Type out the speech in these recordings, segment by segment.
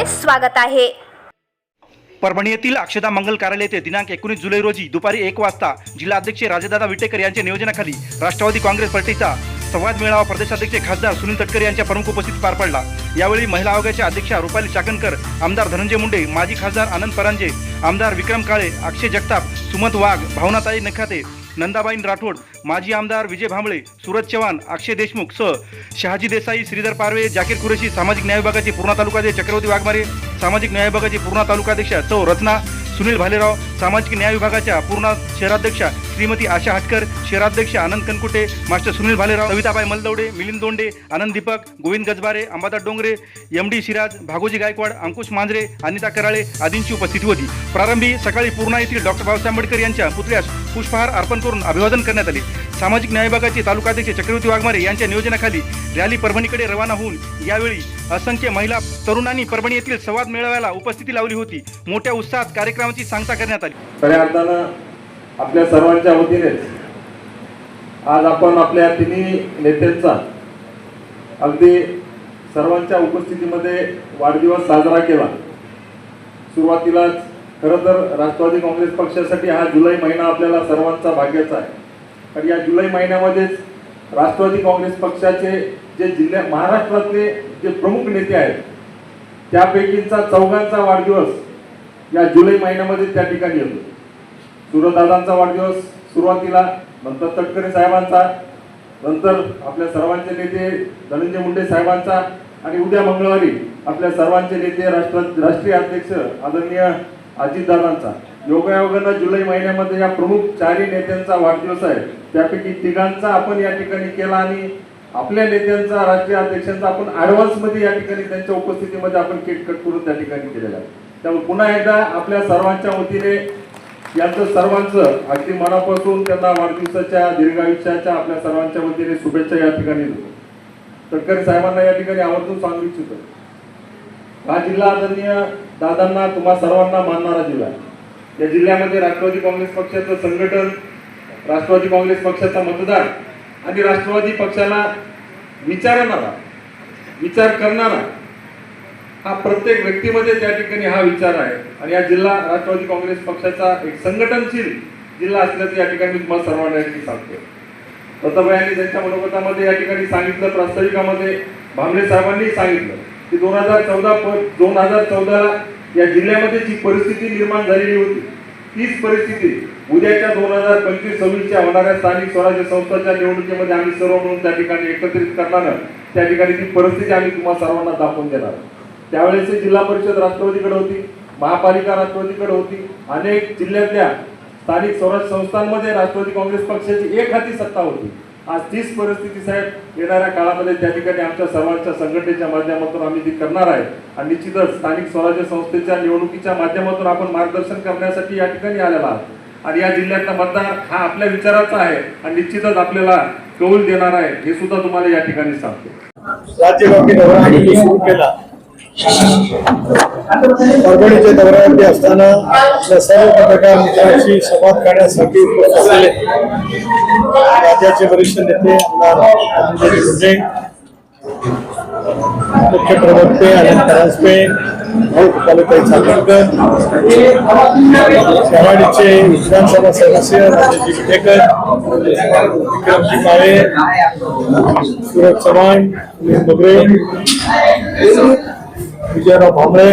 आपले स्वागत आहे. परभणी येथील अक्षदा मंगल कार्यालय येथे दिनांक एकोणीस जुलै रोजी दुपारी एक वाजता जिल्हाध्यक्ष राजेदादा विटेकर यांच्या नियोजनाखाली राष्ट्रवादी काँग्रेस पार्टीचा संवाद मेळावा प्रदेशाध्यक्ष खासदार सुनील तटकरे यांच्या प्रमुख उपस्थितीत पार पडला. यावेळी महिला आयोगाच्या अध्यक्षा रुपाली चाकणकर आमदार धनंजय मुंडे माजी खासदार आनंद परांजे आमदार विक्रम काळे अक्षय जगताप सुमत वाघ भावनाताई नखाते नंदाबाईन राठोड माजी आमदार विजय भांबळे सुरज चव्हाण अक्षय देशमुख सह शहाजी देसाई श्रीधर पारवे जाकीर कुरेशी सामाजिक न्याय विभागाचे पूर्णा तालुकाचे चक्रवर्ती वाघमारे सामाजिक न्याय विभागाचे पूर्णा तालुकाध्यक्ष चौ रत्ना सुनील भालेराव सामाजिक न्याय विभागाच्या पूर्णा शहराध्यक्षा श्रीमती आशा हटकर शहराध्यक्ष Anand Kankute master Sunil Bhalerao Kavitabai Maldavade Milind Donde Anand Deepak Govind Gajbare Ambadas Dongre M D Siraj Bhagoji Gaikwad Ankush Manjare Anita Karale आदींची उपस्थिती होती. प्रारंभी सकाळी पूर्णा येथील डॉक्टर बाबासाहेब आंबेडकर यांच्या पुतळ्यास पुष्पहार अर्पण करून अभिवादन करण्यात आले. सामाजिक न्याय विभागाचे तालुकाध्यक्ष चक्रवर्ती वाघमारे यांच्या नियोजनाखाली रॅली परभणीकडे रवाना होऊन यावेळी असंख्य महिला तरुणांनी परभणी येथील संवाद मेळाव्याला उपस्थिती लावली होती. मोठ्या उत्साहात कार्यक्रमाची सांगता करण्यात आली. खऱ्या अर्थानं आपल्या सर्वांच्या वतीनेच आज आपण आपल्या तिन्ही नेत्यांचा अगदी सर्वांच्या उपस्थितीमध्ये वाढदिवस साजरा केला. सुरुवातीलाच खरं तर राष्ट्रवादी काँग्रेस पक्षासाठी हा जुलै महिना आपल्याला सर्वांचा भाग्याचा आहे. कारण या जुलै महिन्यामध्येच राष्ट्रवादी काँग्रेस पक्षाचे जे जिल्ह्या महाराष्ट्रातले जे प्रमुख नेते आहेत त्यापैकीचा चौघांचा वाढदिवस या जुलै महिन्यामध्ये त्या ठिकाणी येतो. सूरदादांचा वाढदिवस सुरुवातीला नंतर तटकरे साहेबांचा नंतर आपल्या सर्वांचे नेते धनंजय मुंडे साहेबांचा आणि उद्या मंगळवारी आपल्या सर्वांचे नेते राष्ट्र राष्ट्रीय अध्यक्ष आदरणीय अजितदादांचा. योगायोगानं जुलै महिन्यामध्ये या प्रमुख चारही नेत्यांचा वाढदिवस आहे. त्यापैकी तिघांचा आपण या ठिकाणी केला आणि आपल्या नेत्यांचा राष्ट्रीय अध्यक्षांचा आपण ऍडव्हान्समध्ये या ठिकाणी त्यांच्या उपस्थितीमध्ये आपण केक कट करून त्या ठिकाणी केलेला आहे. त्यामुळे पुन्हा एकदा आपल्या सर्वांच्या वतीने यांचं सर्वांचं अगदी मनापासून त्यांना वाढदिवसाच्या दीर्घायुष्याच्या आपल्या सर्वांच्या वतीने शुभेच्छा या ठिकाणी देतो. तटकरे साहेबांना या ठिकाणी आवर्जून सांगू इच्छितो हा जिल्हा आदरणीय दादांना तुम्हा सर्वांना मानणारा जिल्हा या जिल्ह्यामध्ये राष्ट्रवादी काँग्रेस पक्षाचं संघटन राष्ट्रवादी काँग्रेस पक्षाचा मतदार आणि राष्ट्रवादी पक्षाला विचारणारा विचार करणारा हा प्रत्येक व्यक्तीमध्ये त्या ठिकाणी हा विचार आहे. आणि या जिल्हा राष्ट्रवादी काँग्रेस पक्षाचा एक संघटनशील जिल्हा असल्याचं या ठिकाणी तुम्हाला सर्वांना या सांगतो त्यांच्या मनोगतामध्ये या ठिकाणी सांगितलं प्रास्ताविकामध्ये भामरे साहेबांनी सांगितलं की दोन हजार चौदा दोन हजार चौदाला या जिल्ह्यामध्ये जी परिस्थिती निर्माण झालेली होती तीच परिस्थिती. उद्याच्या दोन हजार पंचवीस सव्वीसच्या होणाऱ्या स्थानिक स्वराज्य संस्थांच्या निवडणुकीमध्ये आम्ही सर्व म्हणून त्या ठिकाणी एकत्रित करणार. त्या ठिकाणी ती परिस्थिती आम्ही तुम्हाला सर्वांना दाखवून देणार. त्यावेळेस जिल्हा परिषद राष्ट्रवादीकडे होती महापालिका राष्ट्रवादीकडे होती अनेक जिल्ह्यातल्या स्थानिक स्वराज्य संस्थांमध्ये राष्ट्रवादी काँग्रेस पक्षाची एक हाती सत्ता होती. आज तीच परिस्थिती साहेब येणाऱ्या काळामध्ये त्या ठिकाणी आमच्या सर्वांच्या संघटनेच्या माध्यमातून आम्ही ती करणार आहे. आणि निश्चितच स्थानिक स्वराज्य संस्थेच्या निवडणुकीच्या माध्यमातून आपण मार्गदर्शन करण्यासाठी या ठिकाणी आलेला आहात. आणि या जिल्ह्यातला मतदार हा आपल्या विचाराचा आहे आणि निश्चितच आपल्याला कौल देणार आहे हे सुद्धा तुम्हाला या ठिकाणी सांगतो. राज्यव्यापी परभणीच्या दौऱ्यावरती असताना आपल्या सर्व पत्रकार मित्रांशी संवाद करण्यासाठी उपस्थित असलेले राज्याचे वरिष्ठ नेते आमदार धनंजय मुंडे मुख्य प्रवक्ते अनिल परांजपे भाऊ गोपालताई चाकणकर शहावाडीचे विधानसभा सदस्य राजेजी विटेकर विक्रमजी काळे सुरज चव्हाण सुनील विजयराव भांबळे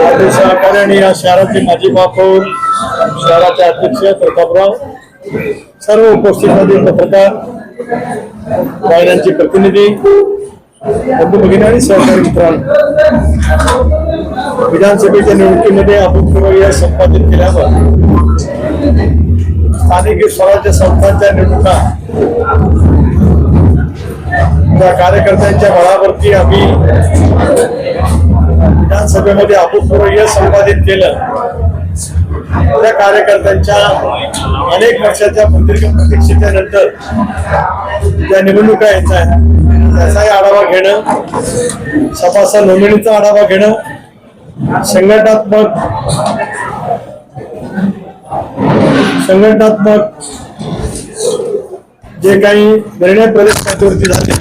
राजेश सहकारी आणि या शहराचे माजी महापौर शहराचे अध्यक्ष प्रतापराव सर्व उपस्थित पत्रकार वाहिन्यांचे प्रतिनिधी बंधू भगिनी आणि सहकारी मित्रांनो. विधानसभेच्या निवडणुकीमध्ये अभूतपूर्व संपादित केल्यावर स्थानिक स्वराज्य संस्थांच्या निवडणुका त्या कार्यकर्त्यांच्या बळावरती आम्ही विधानसभेमध्ये अभूतपूर्व यश संपादित केलं. त्या कार्यकर्त्यांच्या अनेक वर्षाच्या प्रदीर्घ प्रतीक्षेच्या नंतर ज्या निवडणुका येत आहेत. त्याचाही आढावा घेणं सभासद नोंदणीचा आढावा घेणं संघटनात्मक संघटनात्मक जे काही निर्णय प्रदेश पातळीवरती झाले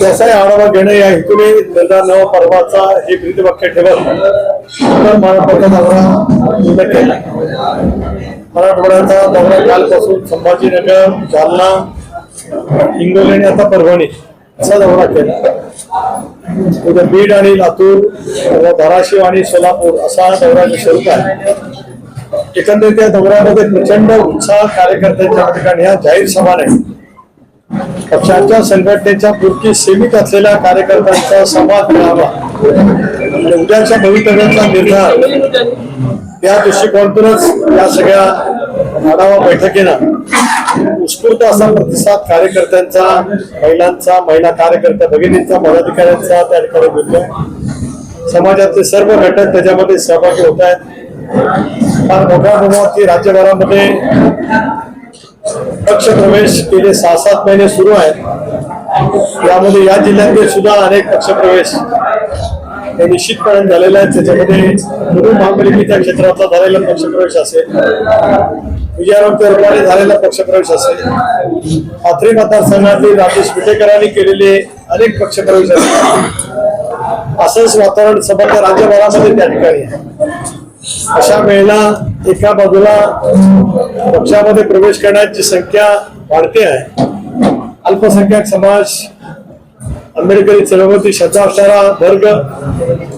त्याचाही आढावा घेणं या हेतूने निर्धार नव पर्वाचा हे ब्रीदवाक्य ठेवत तर मराठवाडा दौरा पूर्ण केला. मराठवाड्याचा दौरा कालपासून संभाजीनगर जालना हिंगोली आणि आता परभणी. असा दौरा केला. उद्या बीड आणि लातूर धाराशिव आणि सोलापूर असा दौरा स्वरूप आहे एकंदरीत या दौऱ्यामध्ये प्रचंड उत्साह कार्यकर्त्यांच्या ठिकाणी या जाहीर सभा नाही. पक्षाच्या संघटनेच्या पुरती सीमित असलेल्या कार्यकर्त्यांचा संवाद मिळावा आणि उद्याच्या भवितव्याचा निर्धार या दृष्टिकोनातूनच या सगळ्या आढावा बैठकीनं उत्स्फूर्त असा प्रतिसाद कार्यकर्त्यांचा महिलांचा महिला कार्यकर्त्या भगिनींचा पदाधिकाऱ्यांचा त्या ठिकाणी मिळतो. समाजातले सर्व घटक त्याच्यामध्ये सहभागी होत आहेत. फार मोठ्या प्रमाणात राज्यभरामध्ये पक्ष प्रवेश गेले सहा सात महिने सुरू आहेत. यामध्ये या जिल्ह्यातील सुद्धा अनेक पक्ष प्रवेश हे निश्चितपणे झालेले आहेत. त्याच्यामध्ये मुरुड महापालिकेच्या क्षेत्रातला झालेला पक्ष प्रवेश असेल. विजयारामच्या रूपाने झालेला पक्षप्रवेश असेल. पाथरी मतदारसंघातील राजेश विटेकरांनी केलेले अनेक पक्षप्रवेश असतील असंच वातावरण समग्र राज्यभरामध्ये त्या ठिकाणी आहे. अशा वेळेला एका बाजूला पक्षामध्ये प्रवेश करण्याची संख्या वाढते आहे. अल्पसंख्याक समाज आंबेडकरी चळवळीची श्रद्धा असणारा वर्ग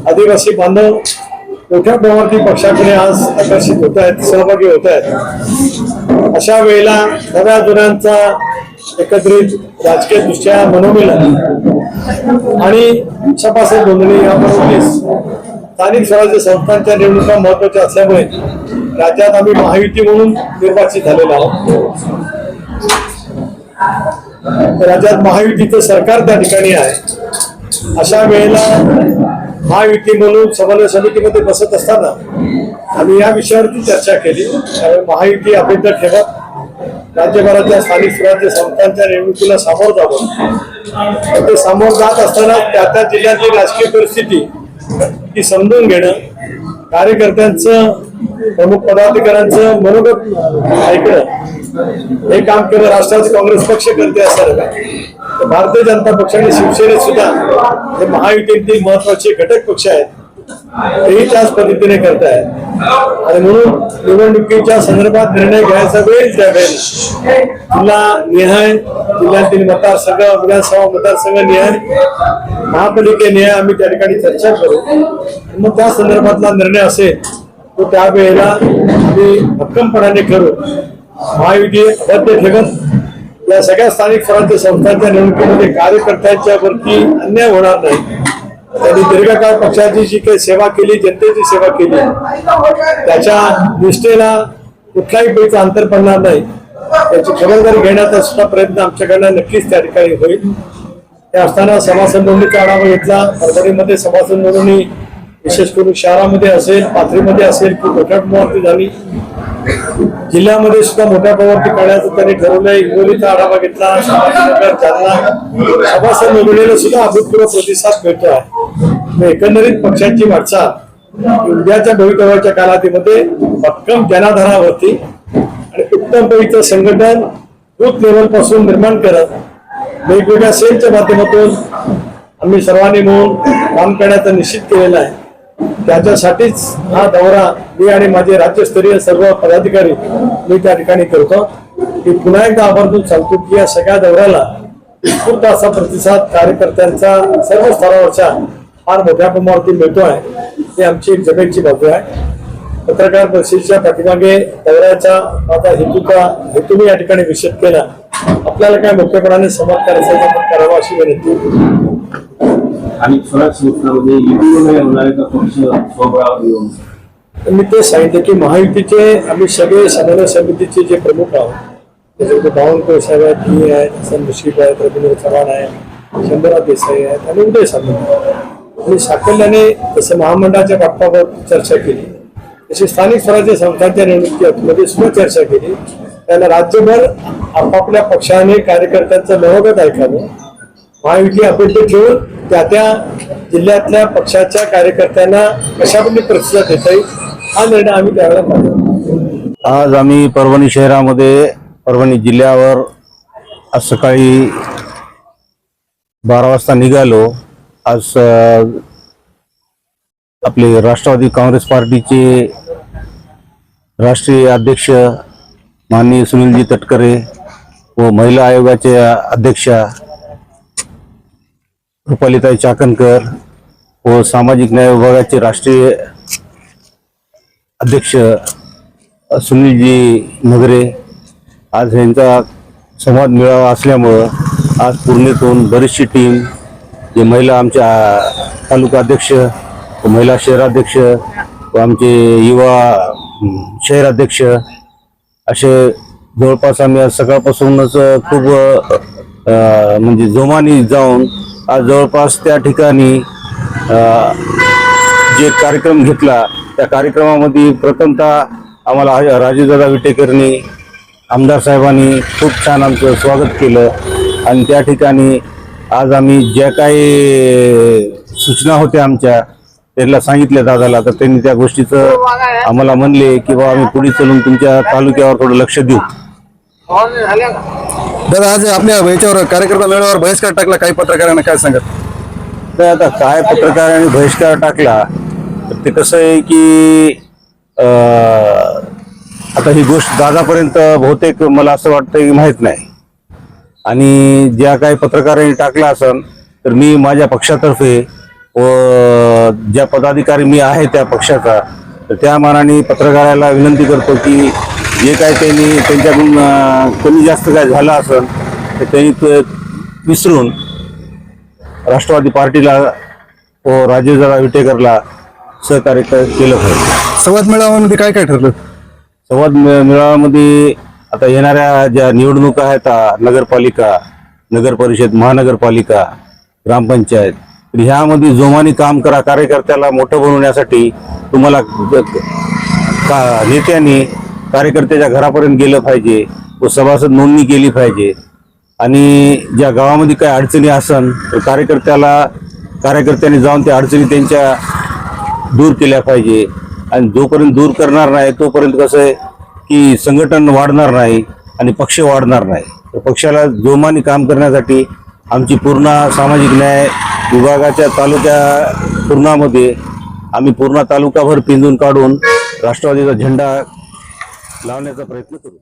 आदिवासी बांधव मोठ्या प्रमाणात पक्षाकडे आज आकर्षित होत आहेत सहभागी होत आहेत. अशा वेळेला नव्या जुन्यांचा एकत्रित राजकीय दृष्ट्या मनोमिलन आणि सभासद नोंदणी याबरोबरच स्थानिक स्वराज्य संस्थांच्या निवडणुका महत्त्वाच्या असल्यामुळे राज्यात आम्ही महायुती म्हणून निर्वाचित झालेलो आहोत. राज्यात महायुतीचं सरकार त्या ठिकाणी आहे. अशा वेळेला महायुती म्हणून समन्वय समितीमध्ये बसत असताना आम्ही या विषयावरती चर्चा केली. त्यामुळे महायुती अभेद्य ठेवत राज्यभरातल्या स्थानिक स्वराज्य संस्थांच्या निवडणुकीला सामोरं जावं. ते सामोरं जात असताना त्या त्या जिल्ह्यातली राजकीय परिस्थिती ही समजून घेणं कार्यकर्त्यांचं प्रमुख पदाधिकाऱ्यांचं मनोगत ऐकणं. हे काम केलं राष्ट्रवादी काँग्रेस पक्ष करते असणार तर भारतीय जनता पक्ष आणि शिवसेने सुद्धा हे महायुतीतील महत्त्वाचे घटक पक्ष आहेत. तेही त्याच पद्धतीने करत आणि म्हणून निवडणुकीच्या संदर्भात निर्णय घ्यायचा वेळ त्या वेळेला. जिल्हा निहाय जिल्ह्यातील मतदारसंघ विधानसभा मतदारसंघ निहाय महापालिके निहाय आम्ही त्या ठिकाणी चर्चा करू. मग त्या संदर्भातला निर्णय असेल तो त्यावेळेला आम्ही भक्कमपणाने करू महायुती अबाध्य ठेवत या सगळ्या स्थानिक स्वराज्य संस्थांच्या निवडणुकीमध्ये कार्यकर्त्यांच्या वरती अन्याय होणार नाही. त्यांनी दीर्घकाळ पक्षाची जी काही सेवा केली जनतेची सेवा केली त्याच्या निष्ठेला कुठल्याही पैसा अंतर पडणार नाही. त्याची खबरदारी घेण्याचा सुद्धा प्रयत्न आमच्याकडनं नक्कीच त्या ठिकाणी होईल. ते असताना सभासद नोंदणीचा आढावा घेतला परभणीमध्ये सभासद नोंदणी विशेष करून शहरामध्ये असेल पाथरीमध्ये असेल की मोठ्या प्रमाणावरती झाली. जिल्ह्यामध्ये सुद्धा मोठ्या प्रमाणावरती काढायचं त्यांनी ठरवलंय. हिंगोलीचा आढावा घेतला जालना. सभासद निवडलेला सुद्धा अभूतपूर्व प्रतिसाद मिळतो आहे एकंदरीत पक्षाची वाटचाल उद्याच्या भवितव्याच्या कालावधीमध्ये भक्कम जनाधारावरती आणि उत्तमपैकीचं संघटन बूथ लेवलपासून निर्माण करत वेगवेगळ्या सेलच्या माध्यमातून आम्ही सर्वांनी मिळून काम करण्याचं निश्चित केलेलं आहे. त्याच्यासाठीच हा दौरा मी आणि माझे राज्यस्तरीय सर्व पदाधिकारी मी त्या ठिकाणी करतो. की पुन्हा एकदा आवर्जून सांगतो की या सगळ्या दौऱ्याला उत्स्फूर्त असा प्रतिसाद कार्यकर्त्यांचा सर्व स्तरावरच्या फार मोठ्या प्रमाणावरती मिळतो आहे ही आमची एक जमेची बाजू आहे. पत्रकार परिषदेच्या पाठीमागे दौऱ्याचा माझा हेतूचा हेतू मी या ठिकाणी विषद केला. आपल्याला काय मुख्यपणाने संवाद करायचा करावा अशी विनंती. आणि स्वराज संस्थांमध्ये युतीमुळे होणारे का पक्ष स्वबळावर येऊन मी ते सांगितलं की महायुतीचे आम्ही सगळे समन्वय समितीचे जे प्रमुख आहोत त्याच्यामध्ये बावनकुळे साहेब आहेत मी आहेत हसन मुश्रीफ आहेत रवींद्र चव्हाण आहे शंभरराव देसाई आहेत आणि उदय सामंत आणि साकल्याने जसं महामंडळाच्या बाप्पावर चर्चा केली तशी स्थानिक स्वराज्य संस्थांच्या निवडणुकीमध्ये सुद्धा चर्चा केली. त्याला राज्यभर आपापल्या पक्षाने कार्यकर्त्यांचं मनोगत ऐकावं. महायुती अपेक्षा ठेवून त्या त्या जिल्ह्यातल्या पक्षाच्या कार्यकर्त्यांना कशा पद्धतीने प्रतिसाद देता येईल हा निर्णय आम्ही त्यावेळेला पाहू आज आम्ही परभणी शहरामध्ये परभणी जिल्ह्यावर आज सकाळी बारा वाजता निघालो. आज आपले राष्ट्रवादी काँग्रेस पार्टीचे राष्ट्रीय अध्यक्ष माननीय सुनीलजी तटकरे व महिला आयोगाच्या अध्यक्षा रुपालीताई चाकणकर व सामाजिक न्याय विभागाचे राष्ट्रीय अध्यक्ष सुनीलजी नगरे. आज यांचा संवाद मेळावा असल्यामुळं आज पूर्णेतून बरीचशी टीम जे महिला आमच्या तालुका अध्यक्ष व महिला शहराध्यक्ष व आमचे युवा शहराध्यक्ष असे जवळपास आम्ही आज सकाळपासूनच खूप म्हणजे जोमानी जाऊन आज जवळपास त्या ठिकाणी जे कार्यक्रम घेतला त्या कार्यक्रमामध्ये प्रथमतः आम्हाला हा- राजूदादा विटेकरनी आमदार साहेबांनी खूप छान आमचं स्वागत केलं. आणि त्या ठिकाणी आज आम्ही ज्या काही सूचना होत्या आमच्या त्यांना सांगितल्या दादाला. तर त्यांनी त्या गोष्टीचं आम्हाला म्हणले की बाबा आम्ही पुढे चलून तुमच्या तालुक्यावर थोडं लक्ष देऊ. हो, दादा आज आपल्या याच्यावर कार्यकर्ता मेळाव्यावर बहिष्कार टाकला काही पत्रकारांना काय सांगत तर आता काय पत्रकारांनी बहिष्कार टाकला तर ते कसं आहे की आता ही गोष्ट दादापर्यंत बहुतेक मला असं वाटतं की माहीत नाही. आणि ज्या काही पत्रकारांनी टाकला असन तर मी माझ्या पक्षातर्फे व ज्या पदाधिकारी मी आहे त्या पक्षाचा तर त्या मानाने पत्रकाराला विनंती करतो की जे काय त्यांनी त्यांच्याकडून कमी जास्त काय झालं असेल तर त्यांनी ते विसरून राष्ट्रवादी पार्टीला व राजेशदादा विटेकरला सहकार्य केलं पाहिजे. संवाद मेळाव्यामध्ये काय काय ठरलं? संवाद मे- मेळाव्यामध्ये आता येणाऱ्या ज्या निवडणुका आहेत नगरपालिका नगर परिषद महानगरपालिका ग्रामपंचायत तर ह्यामध्ये जोमाने काम करा कार्यकर्त्याला मोठं बनवण्यासाठी तुम्हाला का नेत्यांनी कार्यकर्त्याच्या घरापर्यंत गेलं पाहिजे व सभासद नोंदणी केली पाहिजे. आणि ज्या गावामध्ये काही अडचणी असन तर कार्यकर्त्याला कार्यकर्त्यांनी जाऊन त्या अडचणी त्यांच्या दूर केल्या पाहिजे. आणि जोपर्यंत दूर करणार नाही तोपर्यंत कसं आहे की संघटन वाढणार नाही आणि पक्ष वाढणार नाही. तर पक्षाला जोमाने काम करण्यासाठी आमची पूर्ण सामाजिक न्याय विभागाच्या तालुक्या पूर्णामध्ये आम्ही पूर्ण तालुकाभर पिंजून काढून राष्ट्रवादीचा झेंडा लावण्याचा प्रयत्न करू.